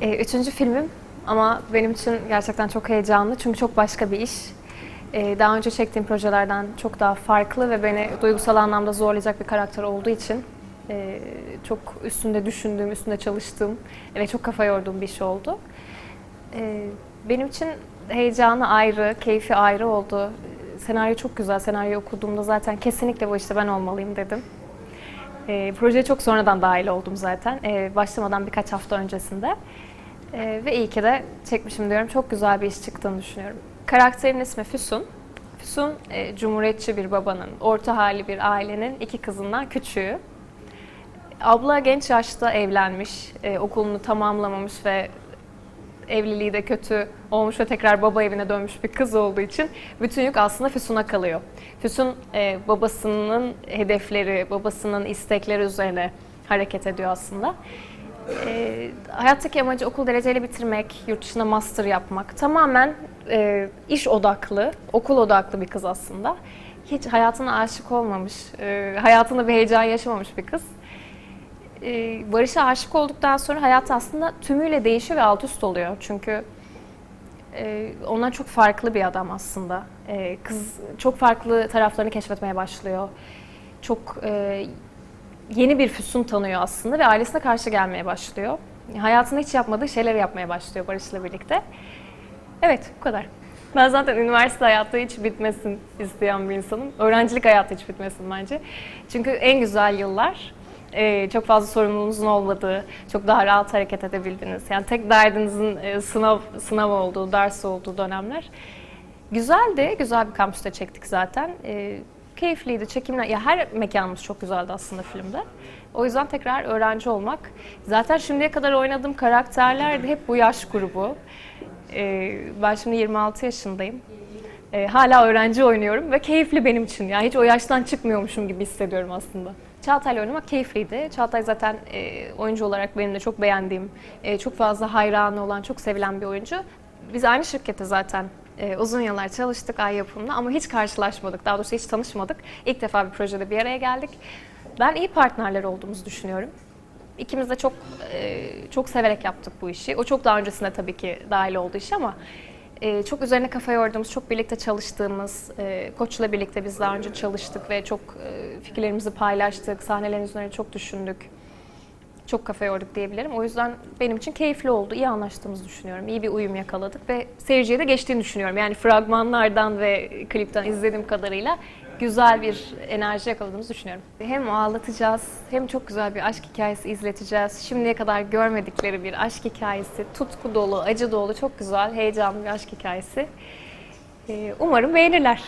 Ee, üçüncü filmim ama benim için gerçekten çok heyecanlı çünkü çok başka bir iş. Ee, daha önce çektiğim projelerden çok daha farklı ve beni duygusal anlamda zorlayacak bir karakter olduğu için e, çok üstünde düşündüğüm, üstünde çalıştığım ve çok kafa yorduğum bir iş oldu. Ee, benim için heyecanı ayrı, keyfi ayrı oldu. Senaryo çok güzel. Senaryo okuduğumda zaten kesinlikle bu işte ben olmalıyım dedim. E, projeye çok sonradan dahil oldum zaten. E, başlamadan birkaç hafta öncesinde. E, ve iyi ki de çekmişim diyorum. Çok güzel bir iş çıktığını düşünüyorum. Karakterin ismi Füsun. Füsun, e, cumhuriyetçi bir babanın, orta hali bir ailenin iki kızından küçüğü. Abla genç yaşta evlenmiş, e, okulunu tamamlamamış ve evliliği de kötü olmuş ve tekrar baba evine dönmüş bir kız olduğu için bütün yük aslında Füsun'a kalıyor. Füsun e, babasının hedefleri, babasının istekleri üzerine hareket ediyor aslında. E, hayattaki amacı okul dereceyle bitirmek, yurt dışında master yapmak. Tamamen e, iş odaklı, okul odaklı bir kız aslında. Hiç hayatına aşık olmamış, e, hayatında bir heyecan yaşamamış bir kız. E, Barış'a aşık olduktan sonra hayat aslında tümüyle değişiyor ve alt üst oluyor. Çünkü e, ondan çok farklı bir adam aslında. E, kız çok farklı taraflarını keşfetmeye başlıyor. Çok e, yeni bir Füsun tanıyor aslında ve ailesine karşı gelmeye başlıyor. Hayatında hiç yapmadığı şeyleri yapmaya başlıyor Barış'la birlikte. Evet, bu kadar. Ben zaten üniversite hayatı hiç bitmesin isteyen bir insanım. Öğrencilik hayatı hiç bitmesin bence. Çünkü en güzel yıllar e, çok fazla sorumluluğunuzun olmadığı, çok daha rahat hareket edebildiğiniz, yani tek derdinizin e, sınav sınav olduğu, ders olduğu dönemler. Güzeldi, güzel bir kampüste çektik zaten. E, keyifliydi, çekimler, ya her mekanımız çok güzeldi aslında filmde. O yüzden tekrar öğrenci olmak. Zaten şimdiye kadar oynadığım karakterler de hep bu yaş grubu. E, ben şimdi 26 yaşındayım. E, hala öğrenci oynuyorum ve keyifli benim için. Yani hiç o yaştan çıkmıyormuşum gibi hissediyorum aslında. Çağatay'la oynamak keyifliydi. Çağatay zaten e, oyuncu olarak benim de çok beğendiğim, e, çok fazla hayranı olan, çok sevilen bir oyuncu. Biz aynı şirkette zaten e, uzun yıllar çalıştık ay yapımında ama hiç karşılaşmadık. Daha doğrusu hiç tanışmadık. İlk defa bir projede bir araya geldik. Ben iyi partnerler olduğumuzu düşünüyorum. İkimiz de çok e, çok severek yaptık bu işi. O çok daha öncesinde tabii ki dahil oldu iş ama e, çok üzerine kafa yorduğumuz, çok birlikte çalıştığımız, e, Koç'la birlikte biz daha önce çalıştık ve çok e, fikirlerimizi paylaştık, sahnelerin üzerine çok düşündük. Çok kafa yorduk diyebilirim. O yüzden benim için keyifli oldu, iyi anlaştığımızı düşünüyorum. İyi bir uyum yakaladık ve seyirciye de geçtiğini düşünüyorum. Yani fragmanlardan ve klipten izlediğim kadarıyla güzel bir enerji yakaladığımızı düşünüyorum. Hem ağlatacağız, hem çok güzel bir aşk hikayesi izleteceğiz. Şimdiye kadar görmedikleri bir aşk hikayesi, tutku dolu, acı dolu, çok güzel, heyecanlı bir aşk hikayesi. Ee, Umarım beğenirler.